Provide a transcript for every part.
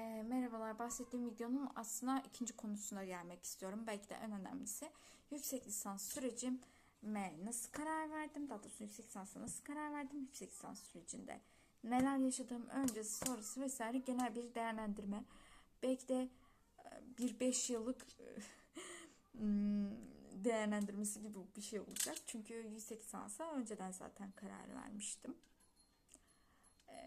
E, merhabalar, bahsettiğim videonun aslında ikinci konusuna gelmek istiyorum. Belki de en önemlisi yüksek lisans sürecime nasıl karar verdim? Daha doğrusu yüksek lisansa nasıl karar verdim? Yüksek lisans sürecinde neler yaşadığım öncesi sonrası vesaire genel bir değerlendirme. Belki de e, bir beş yıllık hmm, değerlendirmesi gibi bir şey olacak. Çünkü yüksek lisansa önceden zaten karar vermiştim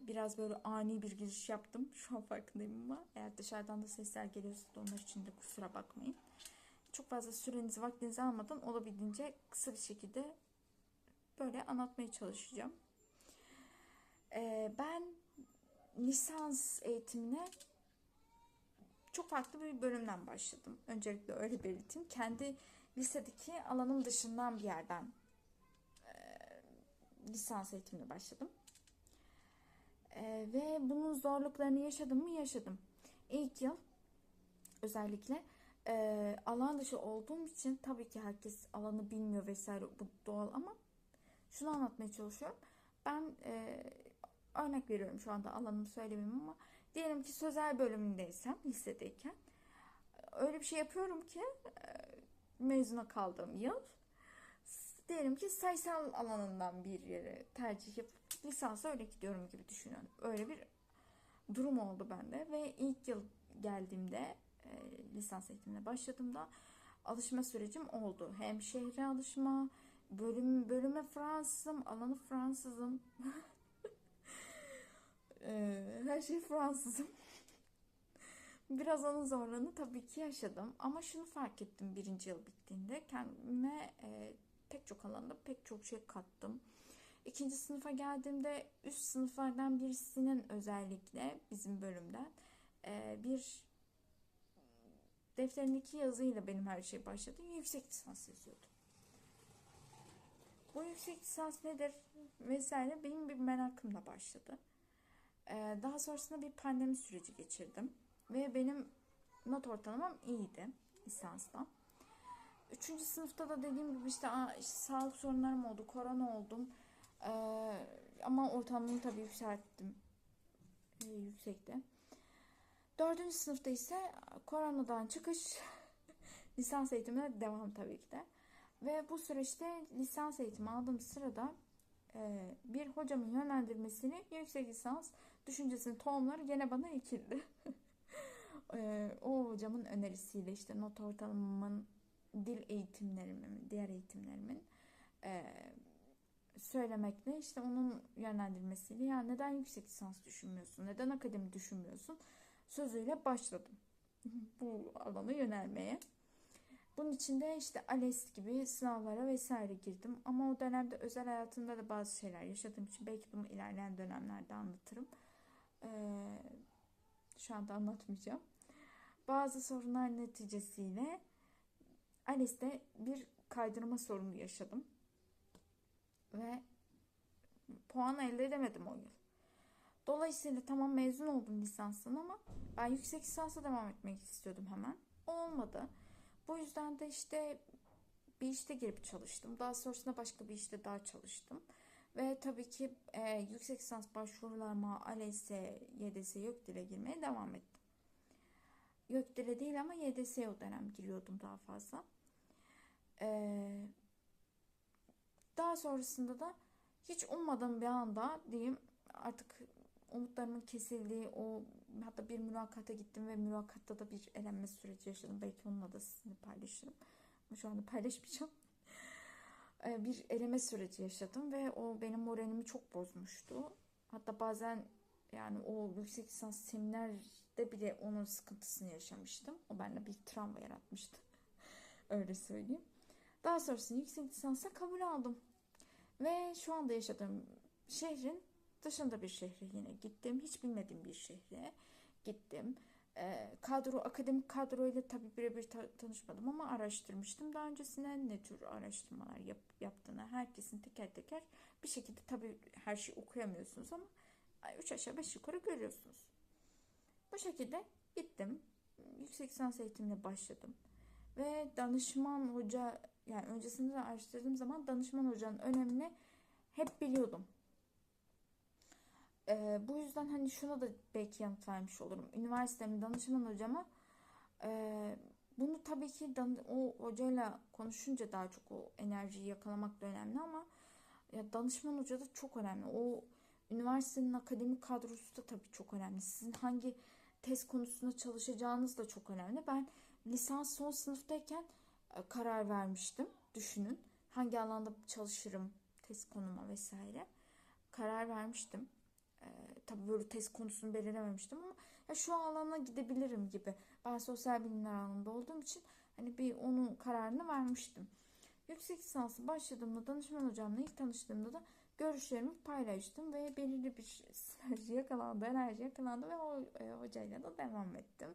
biraz böyle ani bir giriş yaptım. Şu an farkındayım ama eğer dışarıdan da sesler geliyorsa da onlar için de kusura bakmayın. Çok fazla sürenizi vaktinizi almadan olabildiğince kısa bir şekilde böyle anlatmaya çalışacağım. Ee, ben lisans eğitimine çok farklı bir bölümden başladım. Öncelikle öyle belirteyim. Kendi lisedeki alanım dışından bir yerden e, lisans eğitimine başladım. Ee, ve bunun zorluklarını yaşadım mı? Yaşadım. İlk yıl özellikle e, alan dışı olduğum için tabii ki herkes alanı bilmiyor vesaire bu doğal ama şunu anlatmaya çalışıyorum. Ben e, örnek veriyorum şu anda alanımı söylemeyeyim ama diyelim ki sözel bölümündeysem lisedeyken öyle bir şey yapıyorum ki e, mezuna kaldığım yıl diyelim ki sayısal alanından bir yere tercih yapıp lisansa öyle gidiyorum gibi düşünüyorum. Öyle bir durum oldu bende ve ilk yıl geldiğimde e, lisans eğitimine başladığımda alışma sürecim oldu. Hem şehre alışma, bölüm bölüme Fransızım, alanı Fransızım. e, her şey Fransızım. Biraz onun zorluğunu tabii ki yaşadım. Ama şunu fark ettim birinci yıl bittiğinde. Kendime e, pek çok alanda pek çok şey kattım. İkinci sınıfa geldiğimde üst sınıflardan birisinin özellikle bizim bölümden bir defterindeki yazıyla benim her şey başladı. Yüksek lisans yazıyordu. Bu yüksek lisans nedir vesaire benim bir merakımla başladı. Daha sonrasında bir pandemi süreci geçirdim. Ve benim not ortalamam iyiydi lisanstan. Üçüncü sınıfta da dediğim gibi işte, işte sağlık sorunlarım oldu, korona oldum. Ee, ama ortamını tabii yükselttim. Ee, yüksekte. Dördüncü sınıfta ise koronadan çıkış lisans eğitimine devam tabii ki de. Ve bu süreçte lisans eğitimi aldığım sırada e, bir hocamın yönlendirmesini yüksek lisans düşüncesinin tohumları gene bana ekildi. e, o hocamın önerisiyle işte not ortalamamın dil eğitimlerimin, diğer eğitimlerimin e, söylemekle işte onun yönlendirmesiyle ya neden yüksek lisans düşünmüyorsun, neden akademi düşünmüyorsun sözüyle başladım bu alana yönelmeye. Bunun içinde işte ALES gibi sınavlara vesaire girdim. Ama o dönemde özel hayatımda da bazı şeyler yaşadığım için belki bunu ilerleyen dönemlerde anlatırım. Ee, şu anda anlatmayacağım. Bazı sorunlar neticesiyle ALES'te bir kaydırma sorunu yaşadım ve puan elde edemedim o yıl. Dolayısıyla tamam mezun oldum lisanstan ama ben yüksek lisansa devam etmek istiyordum hemen. Olmadı. Bu yüzden de işte bir işte girip çalıştım. Daha sonrasında başka bir işte daha çalıştım. Ve tabii ki e, yüksek lisans başvurularıma ALES, YDS, YÖKDİL'e girmeye devam ettim. YÖKDİL'e değil ama YDS'ye o dönem giriyordum daha fazla. Eee daha sonrasında da hiç ummadığım bir anda diyeyim artık umutlarımın kesildiği o hatta bir mülakata gittim ve mülakatta da bir elenme süreci yaşadım. Belki onunla da sizinle paylaşırım. Ama şu anda paylaşmayacağım. Ee, bir eleme süreci yaşadım ve o benim moralimi çok bozmuştu. Hatta bazen yani o yüksek lisans seminerde bile onun sıkıntısını yaşamıştım. O bende bir travma yaratmıştı. Öyle söyleyeyim. Daha sonrasında yüksek lisansa kabul aldım. Ve şu anda yaşadığım şehrin dışında bir şehre yine gittim. Hiç bilmediğim bir şehre gittim. E, kadro, akademik kadroyla tabii birebir ta- tanışmadım ama araştırmıştım. Daha öncesinde ne tür araştırmalar yap, yaptığını herkesin teker teker bir şekilde tabii her şeyi okuyamıyorsunuz ama üç aşağı beş yukarı görüyorsunuz. Bu şekilde gittim. Yüksek lisans eğitimine başladım. Ve danışman hoca yani öncesinde de araştırdığım zaman danışman hocanın önemini hep biliyordum. Ee, bu yüzden hani şuna da belki yanıt vermiş olurum. Üniversitemin danışman hocama e, bunu tabii ki o hocayla konuşunca daha çok o enerjiyi yakalamak da önemli ama ya danışman hoca da çok önemli. O üniversitenin akademik kadrosu da tabii çok önemli. Sizin hangi test konusunda çalışacağınız da çok önemli. Ben lisans son sınıftayken e, karar vermiştim. Düşünün hangi alanda çalışırım, test konuma vesaire. Karar vermiştim. E, tabii böyle test konusunu belirlememiştim ama ya şu alana gidebilirim gibi. Ben sosyal bilimler alanında olduğum için hani bir onun kararını vermiştim. Yüksek lisansı başladığımda danışman hocamla ilk tanıştığımda da görüşlerimi paylaştım ve belirli bir sinerji yakalandı, enerji yakalandı ve o e, hocayla da devam ettim.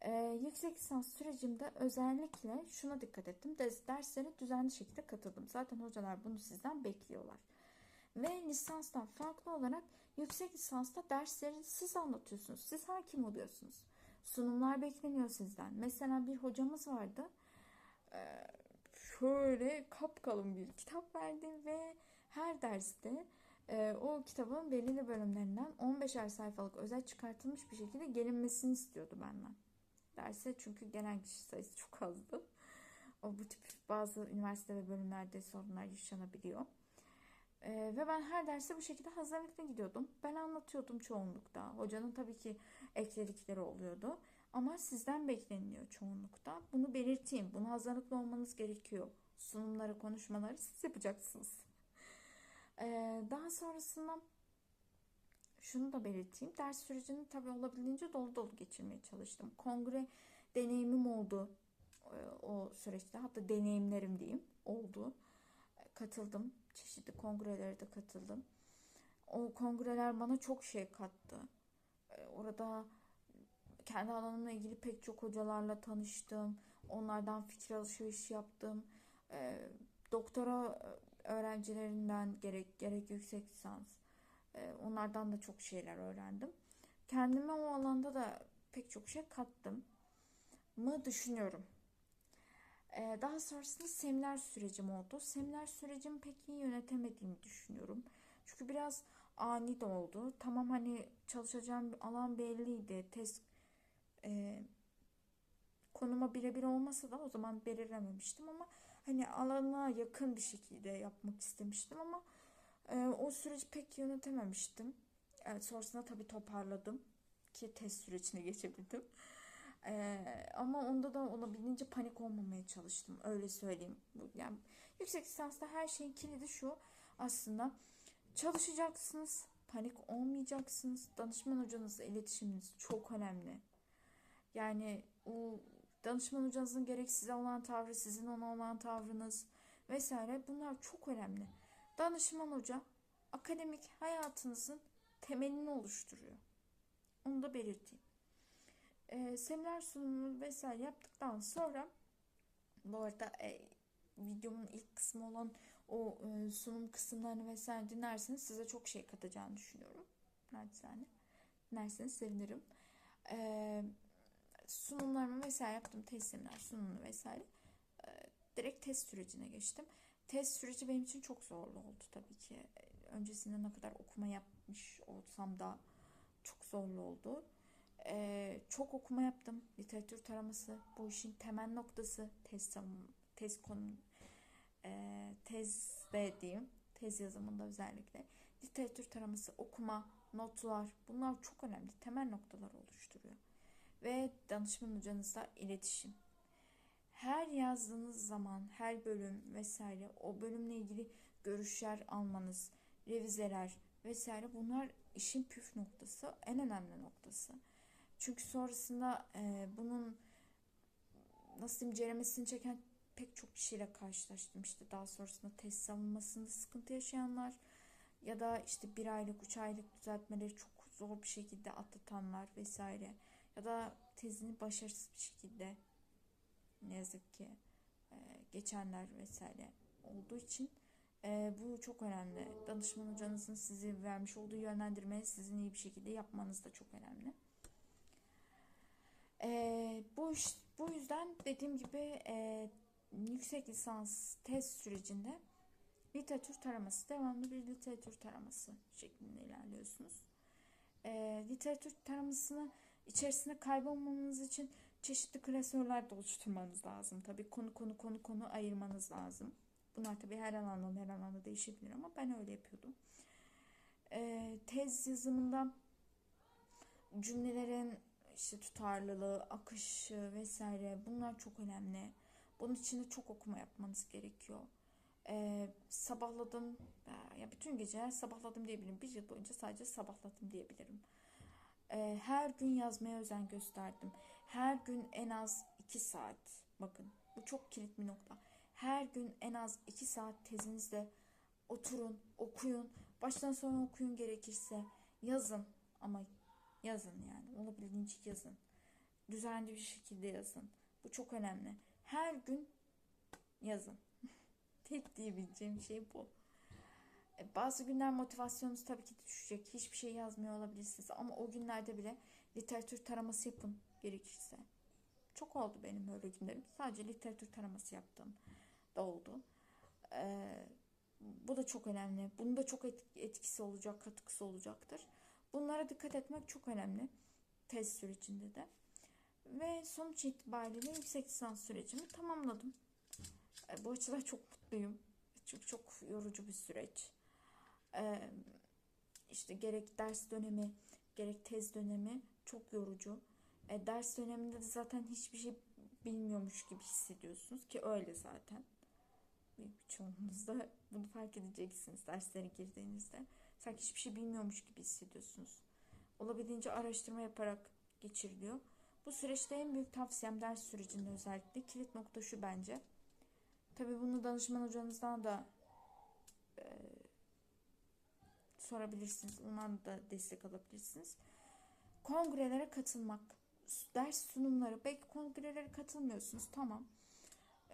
E, yüksek lisans sürecimde özellikle şuna dikkat ettim. Ders, derslere düzenli şekilde katıldım. Zaten hocalar bunu sizden bekliyorlar. Ve lisanstan farklı olarak yüksek lisansta dersleri siz anlatıyorsunuz. Siz hakim oluyorsunuz. Sunumlar bekleniyor sizden. Mesela bir hocamız vardı. Ee, şöyle kapkalın bir kitap verdi ve her derste e, o kitabın belirli bölümlerinden 15'er sayfalık özel çıkartılmış bir şekilde gelinmesini istiyordu benden. Derse çünkü gelen kişi sayısı çok azdı. O bu tip bazı üniversite ve bölümlerde sorunlar yaşanabiliyor. Ee, ve ben her derse bu şekilde hazırlıklı gidiyordum. Ben anlatıyordum çoğunlukta. Hocanın tabii ki ekledikleri oluyordu. Ama sizden bekleniliyor çoğunlukta. Bunu belirteyim. Bunu hazırlıklı olmanız gerekiyor. Sunumları, konuşmaları siz yapacaksınız. Ee, daha sonrasında şunu da belirteyim. Ders sürecini tabii olabildiğince dolu dolu geçirmeye çalıştım. Kongre deneyimim oldu e, o süreçte. Hatta deneyimlerim diyeyim oldu. Katıldım. Çeşitli kongrelere de katıldım. O kongreler bana çok şey kattı. Ee, Orada kendi alanımla ilgili pek çok hocalarla tanıştım. Onlardan fikir alışverişi yaptım. Ee, doktora öğrencilerinden gerek gerek yüksek lisans e, onlardan da çok şeyler öğrendim. Kendime o alanda da pek çok şey kattım mı düşünüyorum. Ee, daha sonrasında seminer sürecim oldu. Seminer sürecimi pek iyi yönetemediğimi düşünüyorum. Çünkü biraz ani de oldu. Tamam hani çalışacağım alan belliydi. Test e, konuma birebir olmasa da o zaman belirlememiştim ama hani alana yakın bir şekilde yapmak istemiştim ama e, o süreci pek yönetememiştim. Evet, sonrasında tabii toparladım ki test sürecine geçebildim. E, ama onda da olabildiğince panik olmamaya çalıştım. Öyle söyleyeyim. Yani yüksek lisansta her şeyin kilidi şu aslında çalışacaksınız. Panik olmayacaksınız. Danışman hocanızla iletişiminiz çok önemli. Yani o danışman hocanızın gerek size olan tavrı, sizin ona olan tavrınız vesaire bunlar çok önemli. Danışman hoca akademik hayatınızın temelini oluşturuyor. Onu da belirteyim. Ee, seminer sunumu vesaire yaptıktan sonra bu arada e, videomun ilk kısmı olan o e, sunum kısımlarını vesaire dinlerseniz size çok şey katacağını düşünüyorum. Naçizane. Dinlerseniz sevinirim. Eee sunumlarımı vesaire yaptım. Test seminer sunumunu vesaire. Ee, direkt test sürecine geçtim. Test süreci benim için çok zorlu oldu tabii ki. Öncesinde ne kadar okuma yapmış olsam da çok zorlu oldu. Ee, çok okuma yaptım. Literatür taraması bu işin temel noktası. Test, test konu e, tezde diyeyim. Tez yazımında özellikle. Literatür taraması, okuma, notlar bunlar çok önemli. Temel noktalar oluşturuyor ve danışman hocanızla iletişim. Her yazdığınız zaman, her bölüm vesaire o bölümle ilgili görüşler almanız, revizeler vesaire bunlar işin püf noktası, en önemli noktası. Çünkü sonrasında e, bunun nasıl diyeyim ceremesini çeken pek çok kişiyle karşılaştım. İşte daha sonrasında test savunmasında sıkıntı yaşayanlar ya da işte bir aylık, üç aylık düzeltmeleri çok zor bir şekilde atlatanlar vesaire ya da tezini başarısız bir şekilde ne yazık ki e, geçenler vesaire olduğu için e, bu çok önemli. Danışman hocanızın sizi vermiş olduğu yönlendirmeyi sizin iyi bir şekilde yapmanız da çok önemli. E, bu bu yüzden dediğim gibi e, yüksek lisans test sürecinde literatür taraması, devamlı bir literatür taraması şeklinde ilerliyorsunuz. E, literatür taramasını içerisinde kaybolmamanız için çeşitli klasörler de oluşturmanız lazım. Tabii konu konu konu konu ayırmanız lazım. Bunlar tabii her alanda her alanda değişebilir ama ben öyle yapıyordum. E, tez yazımında cümlelerin işte tutarlılığı, akışı vesaire bunlar çok önemli. Bunun için de çok okuma yapmanız gerekiyor. Ee, sabahladım, ya bütün geceler sabahladım diyebilirim. Bir yıl boyunca sadece sabahladım diyebilirim. Ee, her gün yazmaya özen gösterdim. Her gün en az 2 saat. Bakın bu çok kilit bir nokta. Her gün en az 2 saat tezinizde oturun, okuyun. Baştan sona okuyun gerekirse. Yazın ama yazın yani. Olabildiğince yazın. Düzenli bir şekilde yazın. Bu çok önemli. Her gün yazın. Tek diyebileceğim şey bu. E, bazı günler motivasyonunuz tabii ki düşecek. Hiçbir şey yazmıyor olabilirsiniz. Ama o günlerde bile literatür taraması yapın gerekirse. Çok oldu benim öyle günlerim. Sadece literatür taraması yaptım da oldu. Ee, bu da çok önemli. Bunun da çok etkisi olacak, katkısı olacaktır. Bunlara dikkat etmek çok önemli. Tez sürecinde de. Ve sonuç itibariyle yüksek lisans sürecimi tamamladım. E, bu açıdan çok mutluyum. Çünkü çok yorucu bir süreç. E, işte gerek ders dönemi, gerek tez dönemi çok yorucu. E, ders döneminde de zaten hiçbir şey bilmiyormuş gibi hissediyorsunuz ki öyle zaten. Çoğunuz da bunu fark edeceksiniz derslere girdiğinizde. Sanki hiçbir şey bilmiyormuş gibi hissediyorsunuz. Olabildiğince araştırma yaparak geçiriliyor. Bu süreçte en büyük tavsiyem ders sürecinde özellikle kilit nokta şu bence. Tabi bunu danışman hocanızdan da e, sorabilirsiniz. Ondan da destek alabilirsiniz. Kongrelere katılmak. Ders sunumları. Belki kongrelere katılmıyorsunuz. Tamam.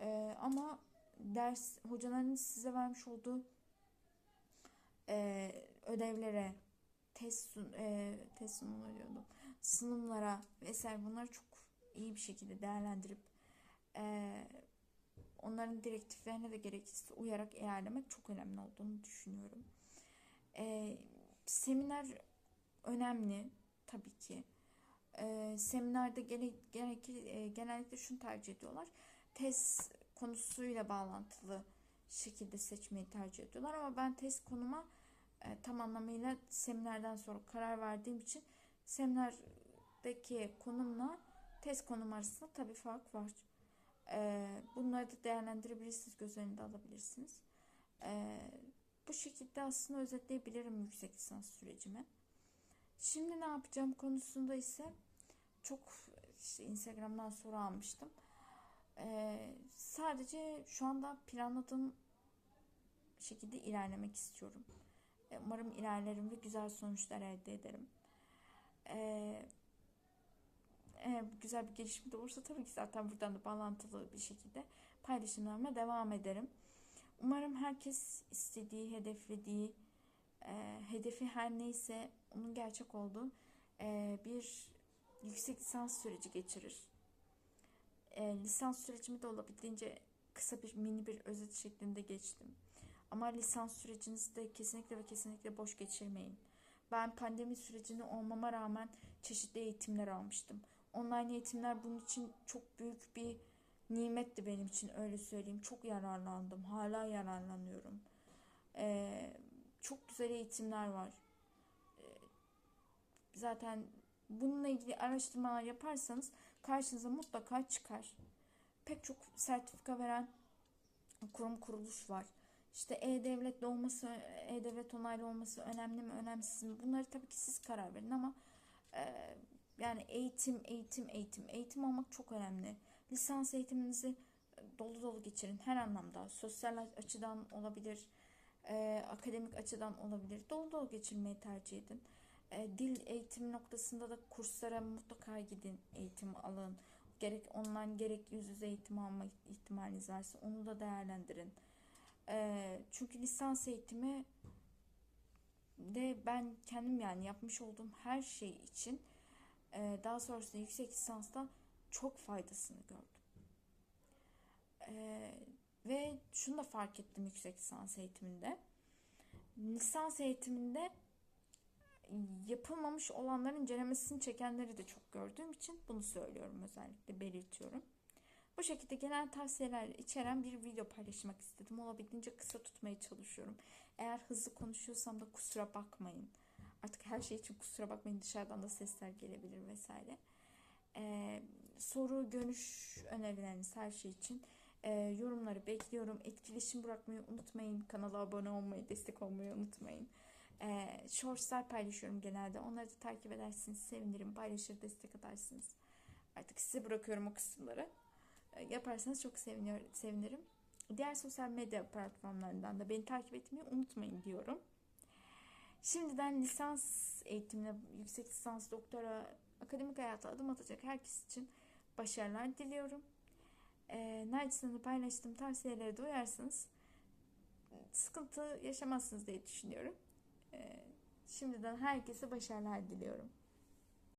E, ama ders hocaların size vermiş olduğu e, ödevlere test, sun, e, test sunumları diyordum. Sunumlara vesaire bunları çok iyi bir şekilde değerlendirip e, onların direktiflerine de gerekirse uyarak ilerlemek çok önemli olduğunu düşünüyorum. E, seminer önemli tabii ki. E, seminerde gene, gene, e, genellikle şunu tercih ediyorlar. Test konusuyla bağlantılı şekilde seçmeyi tercih ediyorlar ama ben test konuma e, tam anlamıyla seminerden sonra karar verdiğim için seminerdeki konumla test konum arasında tabii fark var. E, bunları da değerlendirebilirsiniz, göz önünde alabilirsiniz. E, bu şekilde aslında özetleyebilirim yüksek lisans sürecimi. Şimdi ne yapacağım konusunda ise çok işte Instagram'dan soru almıştım. Ee, sadece şu anda planladığım şekilde ilerlemek istiyorum. Ee, umarım ilerlerim ve güzel sonuçlar elde ederim. Ee, eğer güzel bir gelişme de olursa tabii ki zaten buradan da bağlantılı bir şekilde paylaşımlarıma devam ederim. Umarım herkes istediği, hedeflediği, e, hedefi her neyse onun gerçek olduğu e, bir yüksek lisans süreci geçirir. E, lisans sürecimi de olabildiğince kısa bir mini bir özet şeklinde geçtim. Ama lisans sürecinizi de kesinlikle ve kesinlikle boş geçirmeyin. Ben pandemi sürecinde olmama rağmen çeşitli eğitimler almıştım. Online eğitimler bunun için çok büyük bir nimetti benim için öyle söyleyeyim. Çok yararlandım. Hala yararlanıyorum. Ee, çok güzel eğitimler var. Zaten bununla ilgili araştırmalar yaparsanız karşınıza mutlaka çıkar. Pek çok sertifika veren kurum kuruluş var. İşte e-devlet olması, e-devlet onaylı olması önemli mi, önemsiz mi? Bunları tabii ki siz karar verin ama e, yani eğitim, eğitim, eğitim, eğitim almak çok önemli. Lisans eğitiminizi dolu dolu geçirin her anlamda. Sosyal açıdan olabilir, e, akademik açıdan olabilir. Dolu dolu geçirmeyi tercih edin. E, dil eğitim noktasında da kurslara mutlaka gidin, eğitim alın. Gerek online gerek yüz yüze eğitim alma ihtimaliniz varsa onu da değerlendirin. E, çünkü lisans eğitimi de ben kendim yani yapmış olduğum her şey için e, daha sonrasında yüksek lisansta çok faydasını gördüm. E, Ve şunu da fark ettim yüksek lisans eğitiminde. Lisans eğitiminde yapılmamış olanların incelemesini çekenleri de çok gördüğüm için bunu söylüyorum özellikle belirtiyorum. Bu şekilde genel tavsiyeler içeren bir video paylaşmak istedim. Olabildiğince kısa tutmaya çalışıyorum. Eğer hızlı konuşuyorsam da kusura bakmayın. Artık her şey için kusura bakmayın dışarıdan da sesler gelebilir vesaire. Ee, soru, görüş önerileriniz her şey için e, yorumları bekliyorum. Etkileşim bırakmayı unutmayın. Kanala abone olmayı, destek olmayı unutmayın. E, shortslar paylaşıyorum genelde. Onları da takip edersiniz. Sevinirim. Paylaşır, destek atarsınız. Artık size bırakıyorum o kısımları. E, yaparsanız çok seviniyor, sevinirim. Diğer sosyal medya platformlarından da beni takip etmeyi unutmayın diyorum. Şimdiden lisans eğitimine, yüksek lisans, doktora, akademik hayata adım atacak herkes için başarılar diliyorum. E, Nightson'ı paylaştığım tavsiyelere de uyarsanız sıkıntı yaşamazsınız diye düşünüyorum. E, şimdiden herkese başarılar diliyorum.